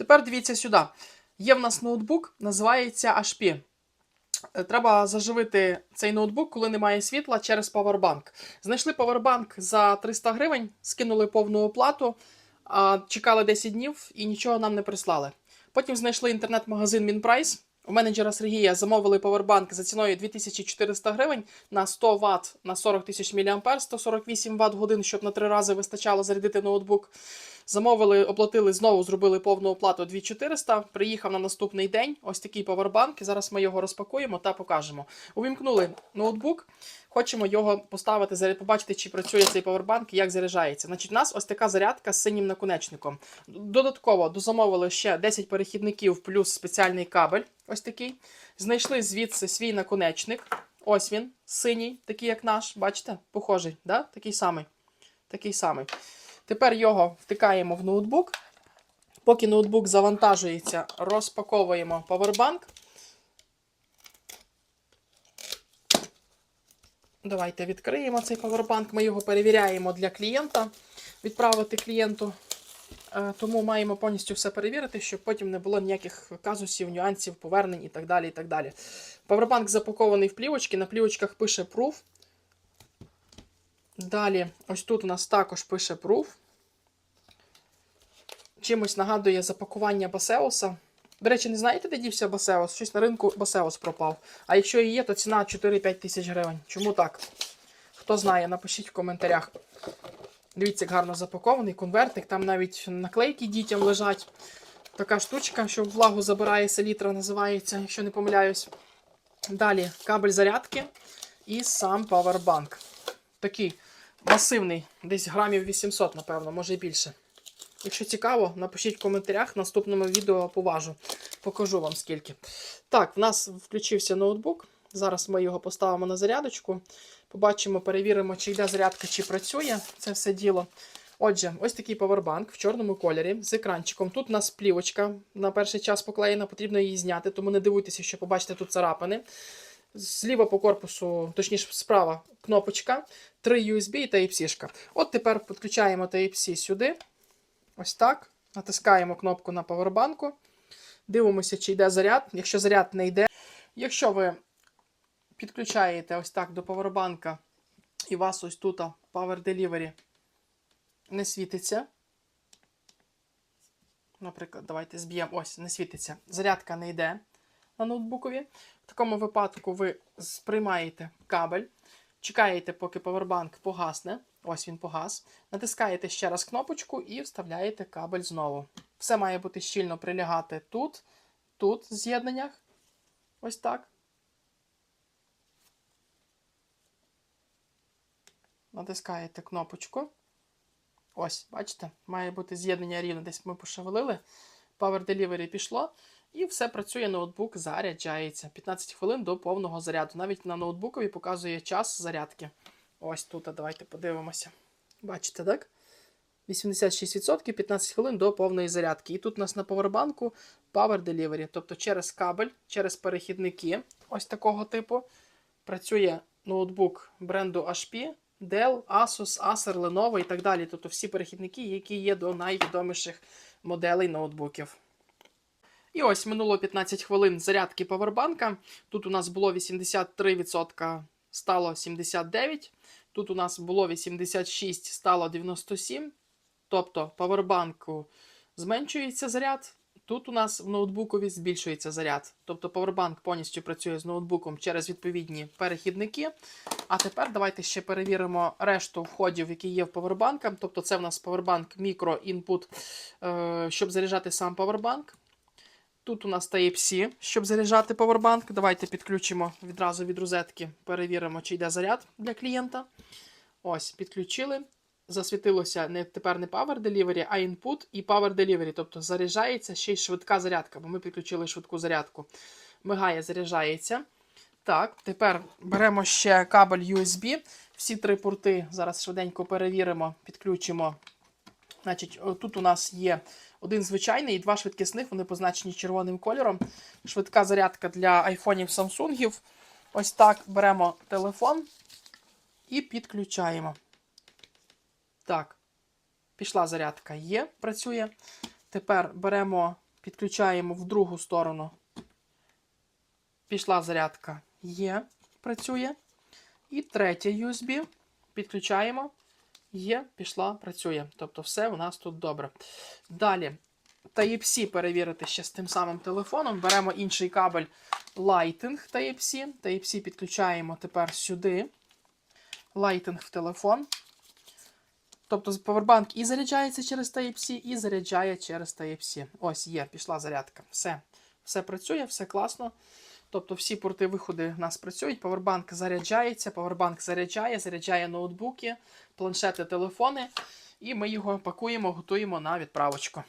Тепер дивіться сюди. Є в нас ноутбук, називається HP. Е, Треба заживити цей ноутбук, коли немає світла, через павербанк. Знайшли павербанк за 300 гривень, скинули повну оплату, чекали 10 днів і нічого нам не прислали. Потім знайшли інтернет-магазин Мінпрайс. У менеджера Сергія замовили павербанк за ціною 2400 гривень на 100 Вт на 40 тисяч мА, 148 Вт годин, щоб на три рази вистачало зарядити ноутбук. Замовили, оплатили знову, зробили повну оплату 2400. Приїхав на наступний день. Ось такий павербанк. Зараз ми його розпакуємо та покажемо. Увімкнули ноутбук. Хочемо його поставити, побачити, чи працює цей павербанк і як заряджається. Значить, у нас ось така зарядка з синім наконечником. Додатково дозамовили ще 10 перехідників плюс спеціальний кабель. Ось такий. Знайшли звідси свій наконечник. Ось він, синій, такий як наш. Бачите? Похожий, да? такий самий. Такий самий. Тепер його втикаємо в ноутбук. Поки ноутбук завантажується, розпаковуємо павербанк. Давайте відкриємо цей павербанк. Ми його перевіряємо для клієнта, відправити клієнту. Е, Тому маємо повністю все перевірити, щоб потім не було ніяких казусів, нюансів, повернень і так далі. і так далі. Павербанк запакований в плівочки. На плівочках пише Proof. Далі, ось тут у нас також пише Proof. Чимось нагадує запакування Басеуса. До речі, не знаєте, де дівся Басеус? Щось на ринку Басеус пропав. А якщо і є, то ціна 4-5 тисяч гривень. Чому так? Хто знає, напишіть в коментарях. Дивіться, як гарно запакований конвертик. Там навіть наклейки дітям лежать. Така штучка, що влагу забирає селітра, називається, якщо не помиляюсь. Далі кабель зарядки і сам павербанк. Такий масивний, десь грамів 800, напевно, може і більше. Якщо цікаво, напишіть в коментарях. В наступному відео поважу. Покажу вам скільки. Так, в нас включився ноутбук. Зараз ми його поставимо на зарядочку. Побачимо, перевіримо, чи йде зарядка, чи працює це все діло. Отже, ось такий павербанк в чорному кольорі з екранчиком. Тут у нас плівочка на перший час поклеєна, потрібно її зняти, тому не дивуйтеся, що побачите тут царапини. Зліва по корпусу, точніше, справа кнопочка, 3 USB і Type-C. От тепер підключаємо Type-C сюди. Ось так. Натискаємо кнопку на павербанку. Дивимося, чи йде заряд. Якщо заряд не йде. Якщо ви підключаєте ось так до павербанка, і у вас ось тут Power Delivery не світиться. Наприклад, давайте зб'ємо. Ось, не світиться. Зарядка не йде на ноутбукові. В такому випадку ви сприймаєте кабель, чекаєте, поки павербанк погасне. Ось він погас. Натискаєте ще раз кнопочку і вставляєте кабель знову. Все має бути щільно прилягати тут, тут в з'єднаннях. Ось так. Натискаєте кнопочку. Ось, бачите, має бути з'єднання рівно. Десь ми пошевелили. Power Delivery пішло. І все працює, ноутбук заряджається. 15 хвилин до повного заряду. Навіть на ноутбукові показує час зарядки. Ось тут, давайте подивимося. Бачите, так? 86%, 15 хвилин до повної зарядки. І тут у нас на повербанку Power Delivery, тобто через кабель, через перехідники ось такого типу. Працює ноутбук бренду HP, Dell, Asus, Acer, Lenovo і так далі. Тобто всі перехідники, які є до найвідоміших моделей ноутбуків. І ось минуло 15 хвилин зарядки павербанка. Тут у нас було 83%, стало 79%. Тут у нас було 86, стало 97. Тобто павербанку зменшується заряд. Тут у нас в ноутбукові збільшується заряд. Тобто павербанк повністю працює з ноутбуком через відповідні перехідники. А тепер давайте ще перевіримо решту входів, які є в павербанка. Тобто це в нас павербанк Micro Input, е, щоб заряджати сам павербанк. Тут у нас Type-C, щоб заряджати павербанк. Давайте підключимо відразу від розетки, перевіримо, чи йде заряд для клієнта. Ось, підключили. Засвітилося не, тепер не Power Delivery, а Input і Power Delivery. Тобто заряджається ще й швидка зарядка, бо ми підключили швидку зарядку. Мигає, заряджається. Так, тепер беремо ще кабель USB. Всі три порти зараз швиденько перевіримо, підключимо. Значить, тут у нас є один звичайний і два швидкісних, вони позначені червоним кольором. Швидка зарядка для айфонів Samsung. Ось так беремо телефон і підключаємо. Так, пішла зарядка, є, працює. Тепер беремо Підключаємо в другу сторону. Пішла зарядка. Є, працює. І третє USB. Підключаємо. Є, пішла, працює. Тобто все у нас тут добре. Далі. Type-C перевірити ще з тим самим телефоном. Беремо інший кабель Lighting Type-C. Type-C підключаємо тепер сюди. Lighting в телефон. Тобто Powerbank і заряджається через Type-C, і заряджає через Type-C. Ось є, пішла зарядка. Все. Все працює, все класно. Тобто всі порти виходи у нас працюють. Powerbank заряджається, Powerbank заряджає, заряджає ноутбуки, планшети, телефони. І ми його пакуємо, готуємо на відправочку.